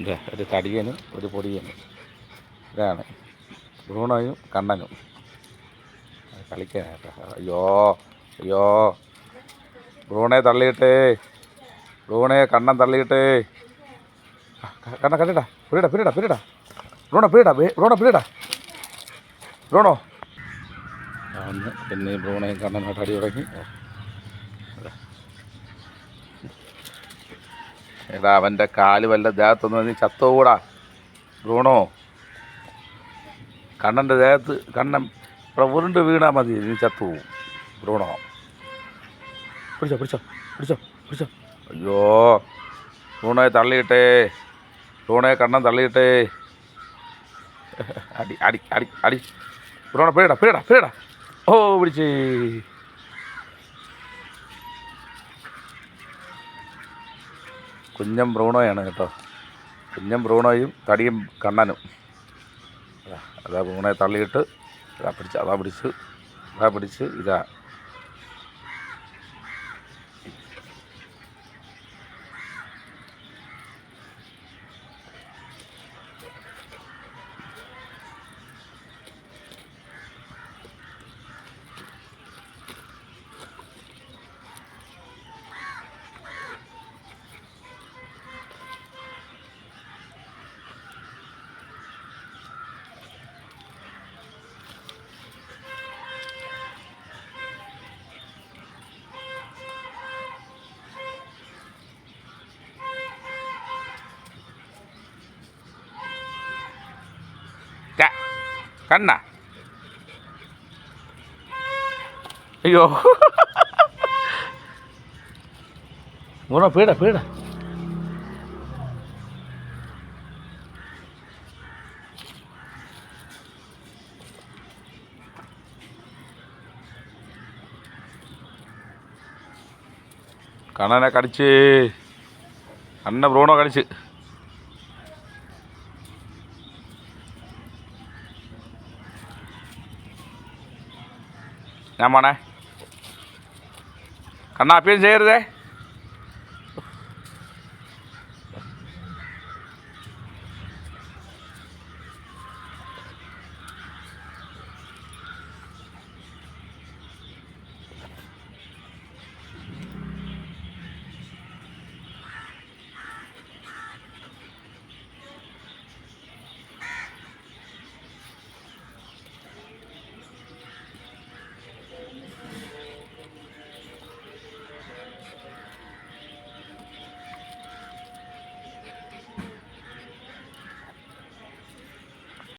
ഇതാ ഒരു തടിയനും ഒരു പൊടിയനും. ഇതാണ്. ബ്രൂണോയും കണ്ണനും. കളിക്കാനായിട്ട് അയ്യോ അയ്യോ. ഭ്രൂണെ തള്ളിയിട്ടേ. ഭ്രൂണെ കണ്ണൻ തള്ളിയിട്ടേ. കണ്ണ കണ്ടിട്ടാ? പിടിടാ പിടിടാ പിടിടാ ബ്രൂണോ പിടിടാ ഭ്രൂണ പിടിടാ ബ്രൂണോ അന്ന് പിന്നെ ബ്രൂണയും കണ്ണനായിട്ട് അടി തുടങ്ങി. എടാ അവന്റെ കാൽ വല്ല ദേഹത്തൊന്ന് നീ ചത്തുകൂടാ. ബ്രൂണോ? കണ്ണന്റെ ദേഹത്ത് കണ്ണൻ ഇവിടെ ഉരുണ്ട് വീണാൽ മതി നീ ചത്തുപോകും. ബ്രൂണോ? പിടിച്ചോ പിടിച്ചോ പിടിച്ചോ പിടിച്ചോ. അയ്യോ ബ്രൂണോയെ തള്ളിയിട്ടേ ബ്രൂണോയെ കണ്ണൻ തള്ളിയിട്ടേ. അടി അടി അടി അടി. ബ്രൂണോ പേടാ പേടാ പേടാ ഓ പിടിച്ചേ. കുഞ്ഞം ബ്രൂണോയാണ് കേട്ടോ. കുഞ്ഞം ബ്രൂണോയും തടിയും കണ്ണനും. അതാ അതാ ബ്രൂണോയെ തള്ളിയിട്ട് അതാ പിടിച്ച് അതാ പിടിച്ച് അതാ പിടിച്ച് ഇതാ. കണ്ണ അയ്യോ ബ്രൂണോ പേടാ പേടാ കണ്ണനെ കടിച്ച് അന്ന ബ്രൂണോ കടിച്ച് ஆமாண்ணே கண்ணா அப்பயும் செய்கிறதே